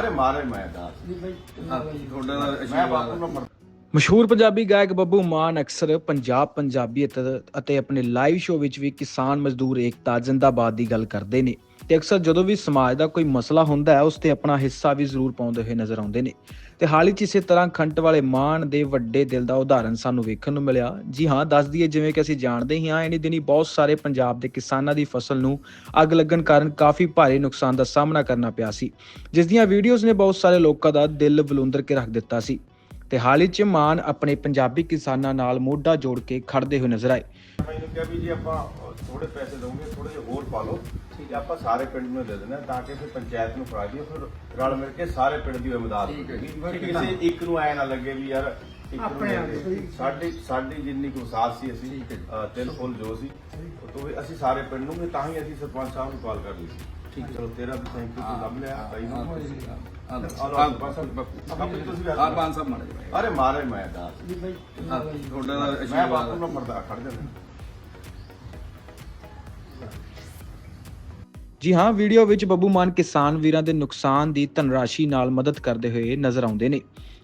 ਅਰੇ ਮਾਰੇ ਮੈਂ ਦੱਸ ਮੈਂ ਬਾਪੂ ਨੂੰ ਮਰ- ਮਸ਼ਹੂਰ ਪੰਜਾਬੀ ਗਾਇਕ ਬੱਬੂ ਮਾਨ ਅਕਸਰ ਪੰਜਾਬ ਪੰਜਾਬੀ ਅਤੇ- ਅਤੇ ਆਪਣੇ ਲਾਈਵ ਸ਼ੋਅ ਵਿੱਚ ਵੀ ਕਿਸਾਨ ਮਜ਼ਦੂਰ ਏਕਤਾ ਜਿੰਦਾਬਾਦ ਦੀ ਗੱਲ ਕਰਦੇ ਨੇ। ਤੇ ਅਕਸਰ ਜਦੋਂ ਵੀ ਸਮਾਜ ਦਾ ਕੋਈ ਮਸਲਾ ਹੁੰਦਾ ਹੈ, ਉਸ ਤੇ ਆਪਣਾ ਹਿੱਸਾ ਵੀ ਜ਼ਰੂਰ ਪਾਉਂਦੇ ਹੋਏ ਨਜ਼ਰ ਆਉਂਦੇ ਨੇ। ਤੇ ਹਾਲ ਹੀ 'ਚ ਇਸੇ ਤਰ੍ਹਾਂ ਖੰਟ ਵਾਲੇ ਮਾਨ ਦੇ ਵੱਡੇ ਦਿਲ ਦਾ ਉਦਾਹਰਣ ਸਾਨੂੰ ਵੇਖਣ ਨੂੰ ਮਿਲਿਆ। ਜੀ ਹਾਂ, ਦੱਸ ਦਈਏ ਜਿਵੇਂ ਕਿ ਅਸੀਂ ਜਾਣਦੇ ਹੀ ਹਾਂ, ਇਨੀ ਦਿਨੀ ਬਹੁਤ ਸਾਰੇ ਪੰਜਾਬ ਦੇ ਕਿਸਾਨਾਂ ਦੀ ਫਸਲ ਨੂੰ ਅੱਗ ਲੱਗਣ ਕਾਰਨ ਕਾਫੀ ਭਾਰੀ ਨੁਕਸਾਨ ਦਾ ਸਾਹਮਣਾ ਕਰਨਾ ਪਿਆ ਸੀ, ਜਿਸ ਦੀਆਂ ਵੀਡੀਓਜ਼ ਨੇ ਬਹੁਤ ਸਾਰੇ ਲੋਕਾਂ ਦਾ ਦਿਲ ਬਲੁੰਦਰ ਕੇ ਰੱਖ ਦਿੱਤਾ ਸੀ। ਤੇ ਹਾਲ ਹੀ 'ਚ ਮਾਨ ਆਪਣੇ ਪੰਜਾਬੀ ਕਿਸਾਨਾਂ ਨਾਲ ਮੋਢਾ ਜੋੜ ਕੇ ਖੜਦੇ ਹੋਏ ਨਜ਼ਰ ਆਏ। ਮੈਨੂੰ ਕਿਹਾ ਵੀ ਜੀ ਆਪਾਂ ਥੋੜੇ ਪੈਸੇ ਦਵਾਂਗੇ ਥੋੜੇ ਜਿਹਾ ਹੋਰ ਪਾ ਲਓ। ਠੀਕ ਹੈ ਆਪਾਂ ਸਾਰੇ ਪਿੰਡ ਨੂੰ ਦੇ ਦਿੰਦੇ ਹਾਂ ਤਾਂ ਕਿ ਫਿਰ ਪੰਚਾਇਤ ਨੂੰ ਫੜਾ ਦਈਏ ਫਿਰ ਰਲ ਮਿਲ ਕੇ ਸਾਰੇ ਪਿੰਡ ਦੀ ਮਦਦ ਹੋਵੇਗੀ। ਕਿਸੇ ਇੱਕ ਨੂੰ ਐ ਨਾ ਲੱਗੇ ਵੀ ਯਾਰ ਇੱਕ ਨੂੰ ਦੇ ਦੇ। ਸਾਡੀ ਸਾਡੀ ਜਿੰਨੀ ਕੁ ਸਾਥ ਸੀ ਅਸੀਂ ਅ, ਤਿਲ ਫੁੱਲ ਜੋ ਸੀ ਉਹ ਤੋਂ ਵੀ ਅਸੀਂ ਸਾਰੇ ਪਿੰਡ ਨੂੰ ਵੀ ਤਾਂ ਹੀ ਅਸੀਂ ਸਰਪੰਚ ਸਾਹਿਬ ਨੂੰ ਕਾਲ ਕਰ ਲਈ ਸੀ ਠੀਕ ਚਲੋ ਤੇਰਾ ਵੀ ਥੈਂਕ ਯੂ ਤੂੰ ਲੱਭ ਲਿਆ ਬਾਈ ਨੂੰ ਅਰੇ ਮਾਰੇ ਮੈਂ ਦੱਸ ਮੈਂ ਬਾਪੂ ਨੂੰ ਮਰਦਾ ਖੜ ਜਾਂਦਾ। ਜੀ ਹਾਂ ਵੀਡੀਓ ਵਿੱਚ ਬੱਬੂ ਮਾਨ ਕਿਸਾਨ ਵੀਰਾਂ ਦੇ ਨੁਕਸਾਨ ਦੀ ਧਨਰਾਸ਼ੀ ਨਾਲ ਮਦਦ ਕਰਦੇ ਹੋਏ ਨਜ਼ਰ ਆਉਂਦੇ ਨੇ।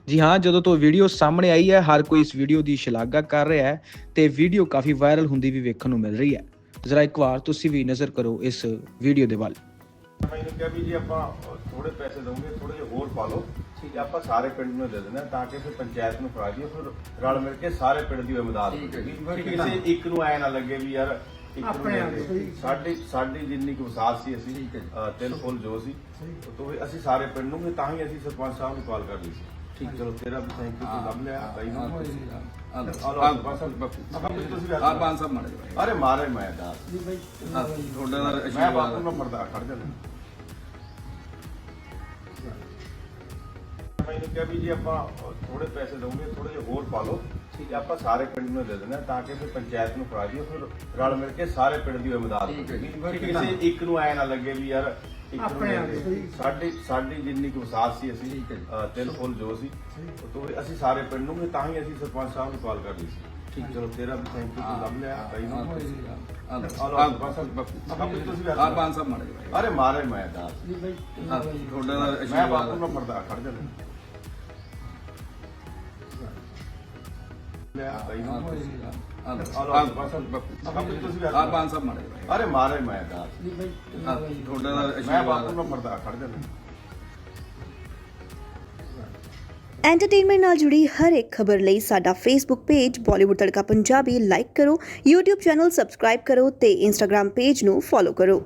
ਜੀ ਹਾਂ ਜਦੋਂ ਤੋਂ ਵੀਡੀਓ ਸਾਹਮਣੇ ਆਈ ਹੈ ਹਰ ਕੋਈ ਇਸ ਵੀਡੀਓ ਦੀ ਸ਼ਲਾਘਾ ਕਰ ਰਿਹਾ ਹੈ ਤੇ ਵੀਡੀਓ ਕਾਫੀ ਵਾਇਰਲ ਹੁੰਦੀ ਵੀ ਵੇਖਣ ਨੂੰ ਮਿਲ ਰਹੀ ਹੈ। ਜ਼ਰਾ ਇੱਕ ਵਾਰ ਤੁਸੀਂ ਵੀ ਨਜ਼ਰ ਕਰੋ ਇਸ ਵੀਡੀਓ ਦੇ ਵੱਲ। ਮੈਨੂੰ ਕਿਹਾ ਵੀ ਜੀ ਆਪਾਂ ਥੋੜੇ ਪੈਸੇ ਦਵਾਂਗੇ ਥੋੜੇ ਜਿਹਾ ਹੋਰ ਪਾ ਲਓ। ਠੀਕ ਹੈ। ਆਪਾਂ ਸਾਰੇ ਪਿੰਡ ਨੂੰ ਦੇ ਹਾਂ ਤਾਂ ਕਿ ਫਿਰ ਪੰਚਾਇਤ ਨੂੰ ਫੜਾ ਦਈਏ ਫਿਰ ਰਲ ਮਿਲ ਕੇ ਸਾਰੇ ਪਿੰਡ ਦੀ ਮਦਦ ਹੋਵੇਗੀ ਕਿਸੇ ਇੱਕ ਨੂੰ ਐ ਨਾ ਲੱਗੇ ਵੀ ਯਾਰ ਦੇ ਦੇ। ਸਾਡੀ ਸਾਡੀ ਜਿੰਨੀ ਕੁ ਸਾਥ ਸੀ ਅਸੀਂ ਅ, ਤਿਲ ਫੁੱਲ ਜੋ ਸੀ ਉਹ ਤੋਂ ਵੀ ਅਸੀਂ ਸਾਰੇ ਪਿੰਡ ਨੂੰ ਵੀ ਤਾਂ ਹੀ ਅਸੀਂ ਸਰਪੰਚ ਸਾਹਿਬ ਨੂੰ ਕਾਲ ਕਰ ਲਈ ਸੀ। ਠੀਕ ਚਲੋ ਤੇਰਾ ਵੀ ਥੈਂਕ ਯੂ ਤੂੰ ਲੱਭ ਲਿਆ ਬਾਈ ਨੂੰ ਅਰੇ ਮਾਰੇ ਮੈਂ ਦੱਸ ਮੈਂ ਬਾਪੂ ਨੂੰ ਮਰਦਾ ਖੜ ਜਾਂਦਾ ਮੈਨੂੰ ਕਿਹਾ ਵੀ ਜੀ ਆਪਾਂ ਥੋੜੇ ਪੈਸੇ ਦਵਾਂਗੇ ਥੋੜੇ ਜਿਹਾ ਹੋਰ ਪਾ ਲਓ। ਠੀਕ ਹੈ ਆਪਾਂ ਸਾਰੇ ਪਿੰਡ ਨੂੰ ਦੇ ਦਿੰਦੇ ਹਾਂ ਤਾਂ ਕਿ ਫਿਰ ਪੰਚਾਇਤ ਨੂੰ ਫੜਾ ਦਈਏ ਫਿਰ ਰਲ ਮਿਲ ਕੇ ਸਾਰੇ ਪਿੰਡ ਦੀ ਮਦਦ ਹੋਵੇਗੀ ਕਿਸੇ ਇੱਕ ਨੂੰ ਐ ਨਾ ਲੱਗੇ ਵੀ ਯਾਰ ਨੂੰ। ਸਾਡੀ ਸਾਡੀ ਜਿੰਨੀ ਕੁ ਸਾਥ ਸੀ ਅਸੀਂ ਤਿਲ ਫੁੱਲ ਜੋ ਸੀ ਉਹ ਤੋਂ ਅਸੀਂ ਸਾਰੇ ਪਿੰਡ ਨੂੰ ਤਾਂ ਹੀ ਅਸੀਂ ਸਰਪੰਚ ਸਾਹਿਬ ਨੂੰ ਕਾਲ ਕਰ ਲਈ ਸੀ। ਠੀਕ ਚਲੋ ਤੇਰਾ ਵੀ ਥੈਂਕ ਯੂ ਤੂੰ ਲੱਭ ਲਿਆ ਬਾਈ ਨੂੰ। ਅਰੇ ਮਾਰੇ ਮੈਂ ਦੱਸ ਮੈਂ ਬਾਪੂ ਨੂੰ ਮਰਦਾ ਖੜ ਜਾਂਦਾ ਲਿਆ ਬਾਈ ਨੂੰ। ਅਰੇ ਮਾਰੇ ਮੈਂ ਦੱਸ ਮੈਂ ਬਾਪੂ ਨੂੰ ਮਰਦਾ ਖੜ ਜਾਂਦਾ ਐਂਟਰਟੇਨਮੈਂਟ ਨਾਲ ਜੁੜੀ ਹਰ ਇੱਕ ਖਬਰ ਲਈ ਸਾਡਾ Facebook page Bollywood Tadka Punjabi like ਕਰੋ YouTube ਚੈਨਲ ਸਬਸਕ੍ਰਾਈਬ ਕਰੋ ਤੇ Instagram ਪੇਜ ਨੂੰ ਫੋਲੋ ਕਰੋ।